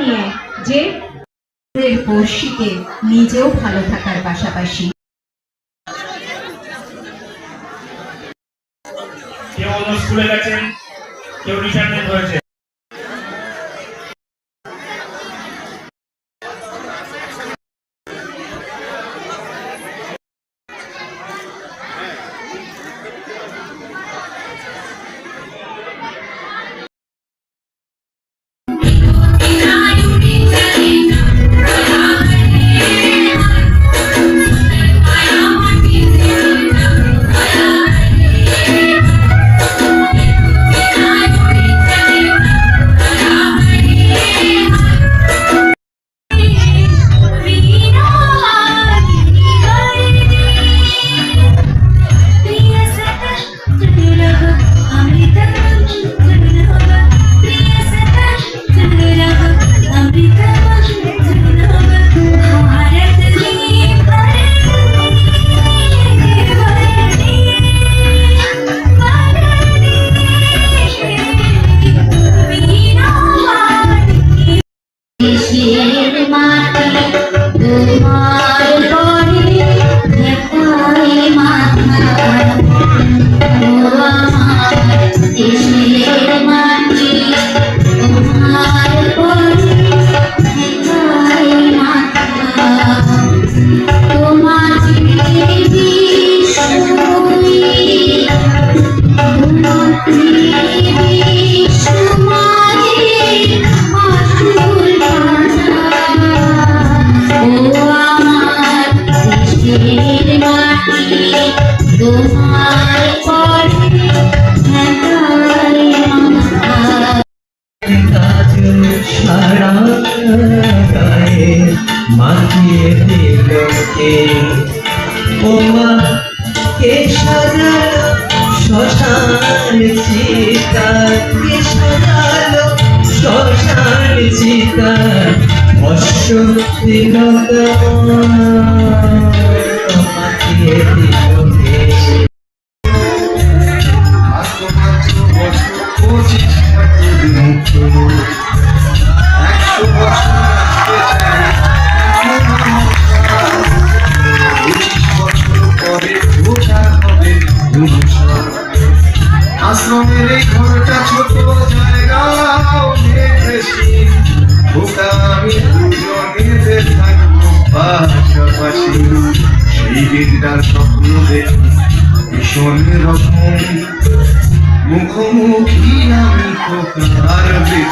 নিয়ে যে এর পড়শিকে নিজেও ভালো থাকার পাশাপাশি। কেউ স্কুলে গেছেন কেউ রিটার্নমেন্ট হয়েছে গায়ে মাখিয়ে দিল কে? ও মা কে সাজালো শ্মশান চিতা? কে সাজালো শ্মশান চিতা? অশ্ব তিলকা মাখিয়ে দিল আশ্রমের এই ঘরটা ছোট জায়গা বোকা আমি দুজনেতে থাকব পাশাপাশি সেই দিনটার স্বপ্ন দেখি, ভীষণ রকম। মুখোমুখি আমি খোকার বেশি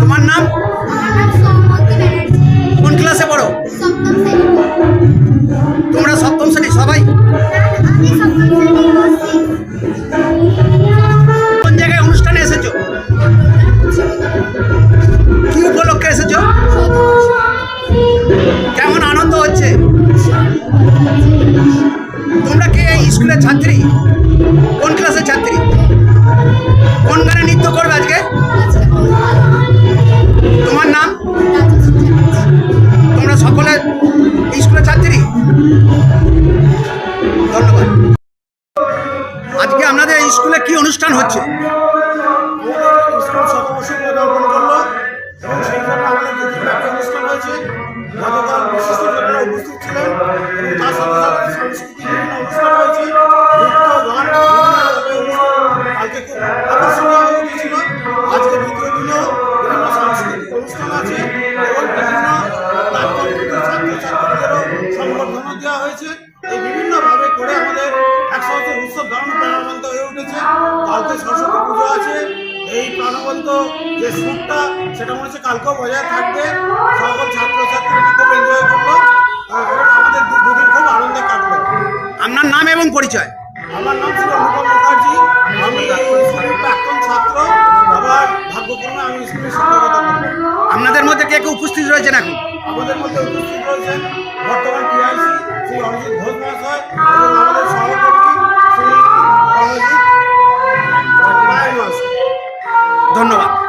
তোমার নাম? কোন ক্লাসে পড়ো? তোমরা সপ্তম প্রাক্তন ছাত্রছাত্রীদেরও সংবর্ধনা দেওয়া হয়েছে। এই বিভিন্নভাবে করে আমাদের একশো উৎসব ধর্ম উঠেছে কালকে সরস্বতী পুজো আছে। এই প্রাণবন্ত যে সুরটা সেটা মনে হচ্ছে কালকেও বজায় থাকবে। সকল ছাত্রছাত্রীরা খুব এনজয় করল। আমাদের দুদিন খুব আনন্দে কাটলো। আপনার নাম এবং পরিচয়? আমার নাম ছিল অনুপম মুখার্জি। আমি প্রাক্তন ছাত্র। আবার ভাগ্যক্রমে আমি স্কুলের শিক্ষকতা আপনাদের মধ্যে কে কে উপস্থিত রয়েছেন এখন? আমাদের মধ্যে উপস্থিত রয়েছেন বর্তমান টিআইসি শ্রী অরিজিৎ ঘোষ মহাশয় এবং আমাদের সহকর্মী শ্রী ধন্যবাদ।